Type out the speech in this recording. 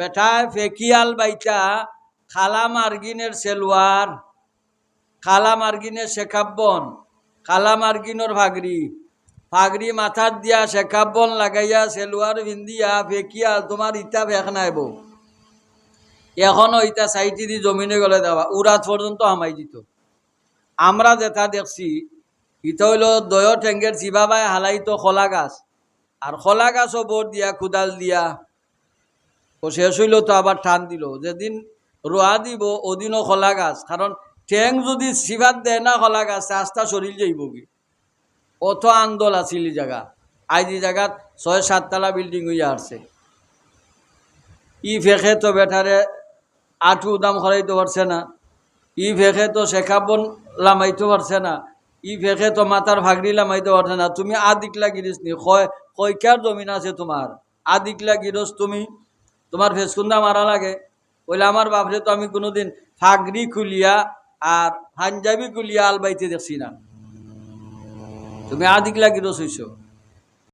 বেটায় ফেকিয়াল বাইটা খালা মার্গিনের সেলওয়ার, খালা মার্গিনের শেখাব্বন, খালা মার্গিনোর ভাগরি। ভাগরি মাথার দিয়া শেখাব্বন লাগাইয়া সেলওয়ার ভিন্দিয়া, ফেকিয়াল, তোমার ইটা ফেক নাই বউ এখনও ইটা সাইটি দি জমিনে গলে দেওয়া উরাত পর্যন্ত হামাই দিত। আমরা যেটা দেখছি ইটা হইল দয় ঠেঙ্গের চিবাবায় হালাইতো খোলা গাছ। আর খোলা গাছও বোর দিয়া কুদাল দিয়া। ও শেষ হইল তো আবার টান দিল। যেদিন রোয়া দিব, ওদিনও খোলা গাছ। কারণ ঠেং যদি চিবাত দেয় না খোলা গাছ রাস্তা শরীর যাইব কি? অত আন্দোল আছিল জায়গা। এই জায়গাত ছয়, সাততলা বিল্ডিং হইয়া আসছে। ই ফেঁকে তো বেটারে আঠু দাম খরাইতে পারছে না। ই ফেঁকে তো শেখাবন লামাইতে পারছে না। ই ফেঁকে তো মাথার ভাগড়ি লামাইতে পারছে না। তুমি আদিকলা গিরিস নি। কয় কয়কার জমিন আছে তোমার? আদিকলা গিরস তুমি তোমার ফেসকুন্দা মারা লাগে। বলে আমার বাপরে তো আমি কোনোদিন ফাগরি খুলিয়া আর পাঞ্জাবি খুলিয়া আলবাইতে দেখছি না। তুমি আদিক গিরস হইছ